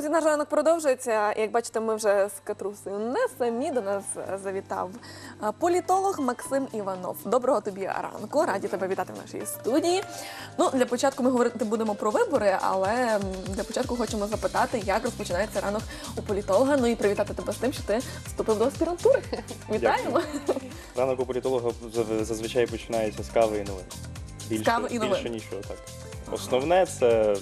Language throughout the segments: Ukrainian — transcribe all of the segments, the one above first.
друзі, наш ранок продовжується. Як бачите, ми вже з Катрусею не самі до нас завітав політолог Максим Іванов. Доброго тобі ранку. Раді тебе вітати в нашій студії. Ну, для початку ми говорити будемо про вибори, але для початку хочемо запитати, як розпочинається ранок у політолога. Ну і привітати тебе з тим, що ти вступив до аспірантури. Вітаємо! Ранок у політолога зазвичай починається з кави і новин. Більше, кави і новин. більше нічого так. Основне це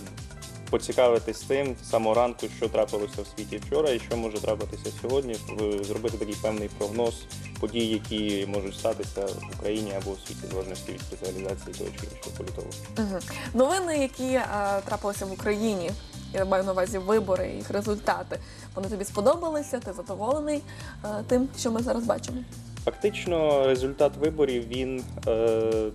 поцікавитись тим з самого ранку, що трапилося в світі вчора і що може трапитися сьогодні, зробити такий певний прогноз подій, які можуть статися в Україні або в світі, в залежності від спеціалізації того чи іншого політолога. Мгм. Новини, які е, трапилися в Україні, я маю на увазі вибори, їх результати. Вони тобі сподобалися? Ти задоволений е, тим, що ми зараз бачимо? Фактично, результат виборів він, е,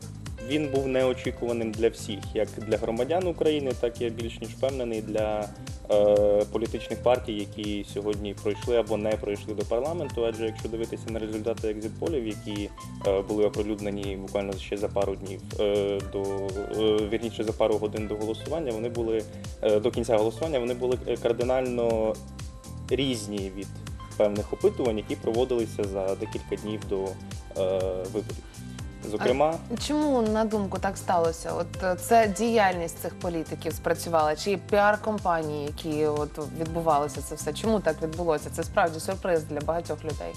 він був неочікуваним для всіх, як для громадян України, так я більш ніж впевнений для е, політичних партій, які сьогодні пройшли або не пройшли до парламенту. Адже якщо дивитися на результати екзитполів, які е, були оприлюднені буквально ще за пару днів е, до е, вірніше за пару годин до голосування, вони були е, до кінця голосування, вони були е, кардинально різні від певних опитувань, які проводилися за декілька днів до е, виборів. Зокрема, Чому на думку так сталося? От е, це діяльність цих політиків спрацювала, чи піар-компанії, які от відбувалося це все? Чому так відбулося? Це справді сюрприз для багатьох людей.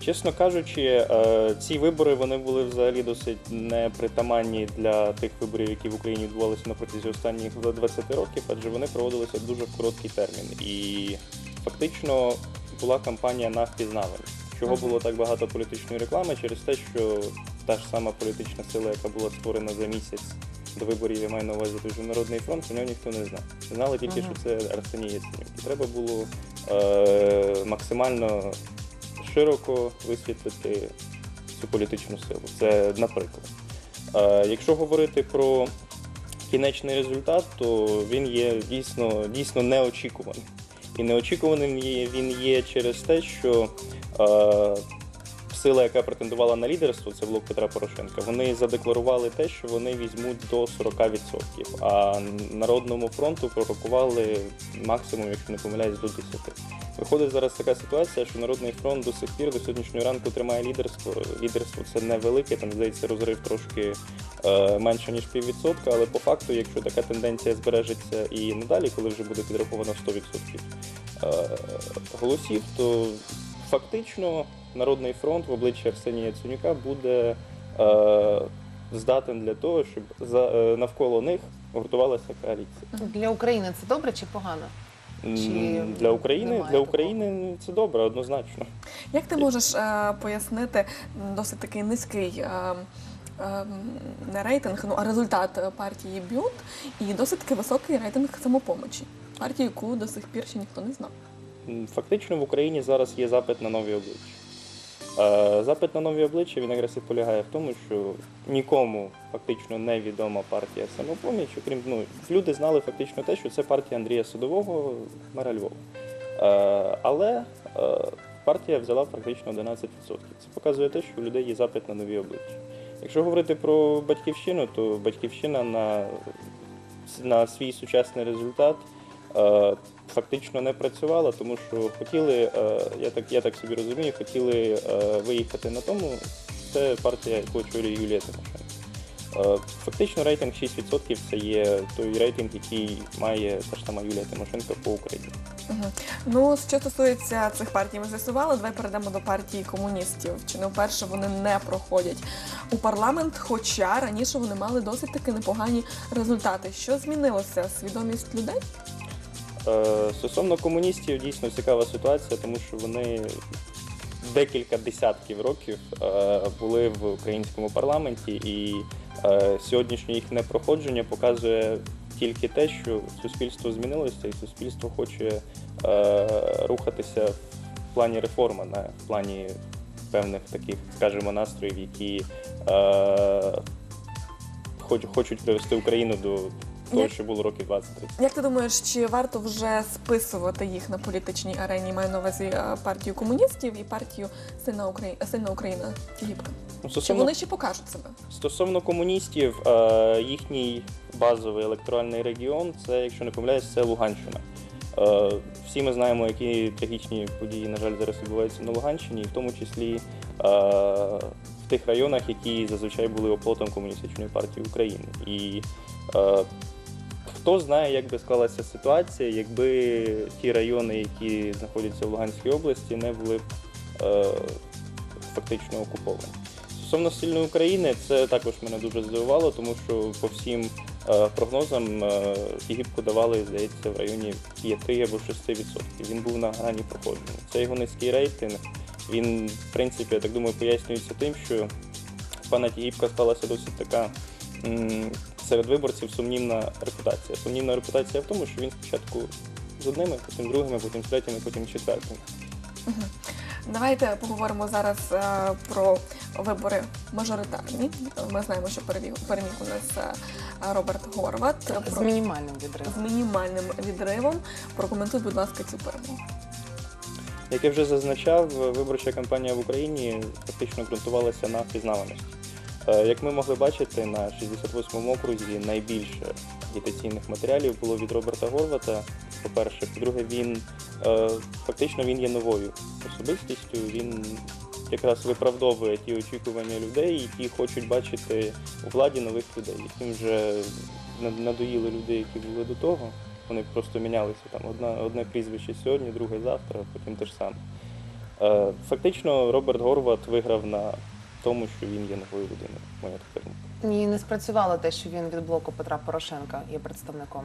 чесно кажучи, е, ці вибори вони були взагалі досить непритаманні для тих виборів, які в Україні відбувалися на протязі останніх 20 років, адже вони проводилися в дуже короткий термін. І фактично була кампанія на впізнаваність. Чого було так багато політичної реклами через те, що та ж сама політична сила, яка була створена за місяць до виборів, я маю на увазі той же Народний фронт, про нього ніхто не знав. Знали тільки, Мгм. що це Арсеній Яценюк. І треба було е, максимально широко висвітлити цю політичну силу. Це наприклад. Е, якщо говорити про кінечний результат, то він є дійсно, дійсно неочікуваним. І неочікуваним він є через те, що сила, яка претендувала на лідерство, це блок Петра Порошенка, вони задекларували те, що вони візьмуть до 40%, а Народному фронту пророкували максимум, якщо не помиляюсь, до 10%. Виходить зараз така ситуація, що Народний фронт до сих пір до сьогоднішнього ранку тримає лідерство. Лідерство це невелике, там здається розрив трошки е, менше ніж піввідсотка, але по факту, якщо така тенденція збережеться і надалі, коли вже буде підраховано 100% е, голосів, то фактично Народний фронт в обличчі Арсенія Яценюка буде е, здатен для того, щоб за, е, навколо них гуртувалася коаліція. Для України це добре чи погано? М, Чи Для України, немає для такого? України це добре, однозначно. Як ти можеш е, пояснити досить такий низький е, е, не рейтинг, ну а результат е, партії Бют і досить таки високий рейтинг самопомочі, партії, яку до сих пір ще ніхто не знав. Фактично в Україні зараз є запит на нові обличчя. Е, Запит на нові обличчя він і полягає в тому, що нікому фактично невідома партія самопоміч, окрім ну, люди знали фактично те, що це партія Андрія Садового, мера Львова. Е, Але е, партія взяла практично 11%. Це показує те, що у людей є запит на нові обличчя. Якщо говорити про батьківщину, то батьківщина на, на свій сучасний результат фактично не працювала, тому що хотіли, е, я так, я так собі розумію, хотіли е, виїхати на тому. Це партія, яку очолює Юлія Тимошенко. Е, Фактично рейтинг 6% це є той рейтинг, який має та ж сама Юлія Тимошенко по Україні. Ну, що стосується цих партій, ми з'ясували. Давай перейдемо до партії комуністів. Чи не вперше вони не проходять у парламент, хоча раніше вони мали досить таки непогані результати. Що змінилося? Свідомість людей? Е, Стосовно комуністів, дійсно цікава ситуація, тому що вони декілька десятків років е, були в українському парламенті, і е, сьогоднішнє їх непроходження показує тільки те, що суспільство змінилося, і суспільство хоче рухатися в плані реформи, на плані певних таких, скажімо, настроїв, які хоч- хочуть привести Україну до того, що було років 20-30. Як ти думаєш, чи варто вже списувати їх на політичній арені? Маю на увазі е, партію комуністів і партію Сильна Україна, Сильна Україна Тігіпка? Ну, Чи вони ще покажуть себе? Стосовно комуністів, е, їхній базовий електоральний регіон це, якщо не помиляюсь, це Луганщина. Е, Всі ми знаємо, які трагічні події, на жаль, зараз відбуваються на Луганщині, і в тому числі в тих районах, які зазвичай були оплотом комуністичної партії України. І хто знає, як би склалася ситуація, якби ті райони, які знаходяться в Луганській області, не були б е, фактично окуповані. Стосовно сильної України, це також мене дуже здивувало, тому що по всім е, прогнозам е, Єгипку давали, здається, в районі 5 або 6%. Він був на грані проходження. Це його низький рейтинг. Він, в принципі, я так думаю, пояснюється тим, що пана Тігіпка склалася досить така серед виборців сумнівна репутація. Сумнівна репутація в тому, що він спочатку з одними, потім з другими, потім з третіми, потім з четвертими. Давайте поговоримо зараз е, про вибори мажоритарні. Ми знаємо, що переміг, переміг у нас е, Роберт Горват З Про- мінімальним відривом. з мінімальним відривом. Прокоментуй, будь ласка, цю перемогу. Як я вже зазначав, виборча кампанія в Україні фактично ґрунтувалася на впізнаваності. Е, Як ми могли бачити, на 68-му окрузі найбільше агітаційних матеріалів було від Роберта Горвата. По-перше, по-друге, він е, фактично він є новою особистістю. Він якраз виправдовує ті очікування людей, які хочуть бачити у владі нових людей, яким вже надоїли люди, які були до того. Вони просто мінялися там одна, одне прізвище сьогодні, друге завтра, потім те ж саме. Е, Фактично, Роберт Горват виграв на тому, що він є новою людиною. Моя така думка. Ні, не спрацювало те, що він від блоку Петра Порошенка є представником.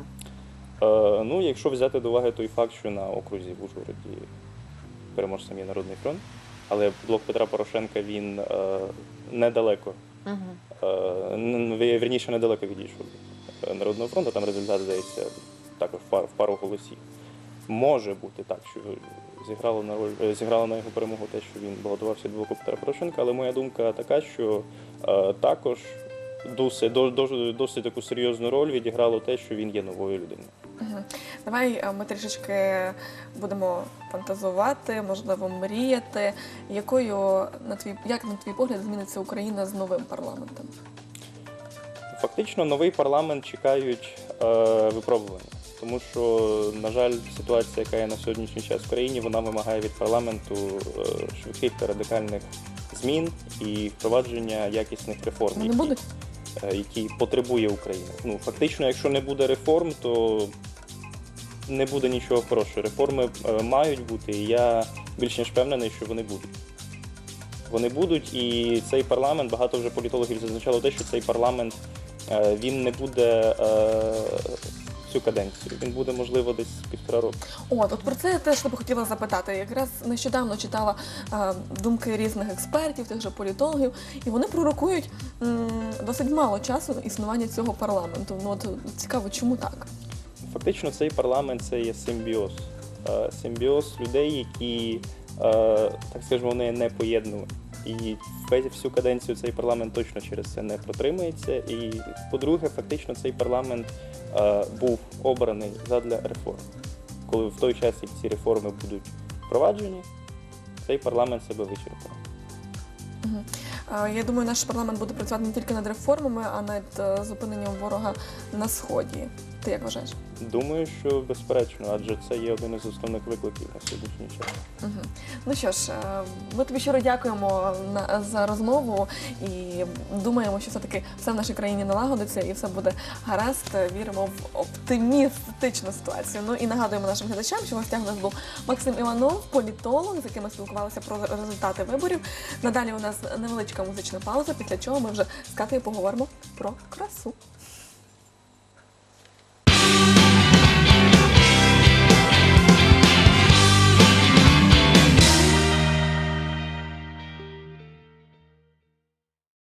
Е, Ну, якщо взяти до уваги той факт, що на окрузі в Ужгороді переможцем є Народний фронт, але блок Петра Порошенка він е, недалеко, Угу. е, вірніше недалеко відійшов е, Народного фронту, там результат здається також в пару, в пару голосів. Може бути так, що зіграло на роль е, зіграло на його перемогу те, що він балотувався до блоку Петра Порошенка, але моя думка така, що е, також досить, до- до- досить таку серйозну роль відіграло те, що він є новою людиною. Давай е, ми трішечки будемо фантазувати, можливо, мріяти. Якою на твій як на твій погляд зміниться Україна з новим парламентом? Фактично, новий парламент чекають е, випробування, тому що, на жаль, ситуація, яка є на сьогоднішній час в країні, вона вимагає від парламенту е, швидких та радикальних змін і впровадження якісних реформ, які, будуть? е, які потребує Україна. Ну фактично, якщо не буде реформ, то не буде нічого хорошого. Реформи е, мають бути, і я більш ніж впевнений, що вони будуть. Вони будуть, і цей парламент, багато вже політологів зазначало те, що цей парламент е, він не буде цю каденцію. Він буде, можливо, десь півтора року. От, от про це я теж тебе хотіла запитати. Якраз нещодавно читала е, думки різних експертів, тих же політологів, і вони пророкують м, досить мало часу існування цього парламенту. Ну от цікаво, чому так? Фактично, цей парламент це є симбіоз. Е, Симбіоз людей, які, е, так скажемо, вони не поєднувані. І всю каденцію цей парламент точно через це не протримається. І, по-друге, фактично цей парламент е, був обраний задля реформ. Коли в той час, як ці реформи будуть впроваджені, цей парламент себе вичерпав. Я думаю, наш парламент буде працювати не тільки над реформами, а над е, зупиненням ворога на сході. Ти як вважаєш? Думаю, що безперечно, адже це є один із основних викликів на сьогоднішній час. Мгм. Ну що ж, е, ми тобі щиро дякуємо за розмову і думаємо, що все-таки все в нашій країні налагодиться і все буде гаразд. Віримо в оптимістичну ситуацію. Ну і нагадуємо нашим глядачам, що гостях у нас був Максим Іванов, політолог, з яким ми спілкувалися про результати виборів. Надалі у нас невеличка музична пауза, після чого ми вже з Катею поговоримо про красу.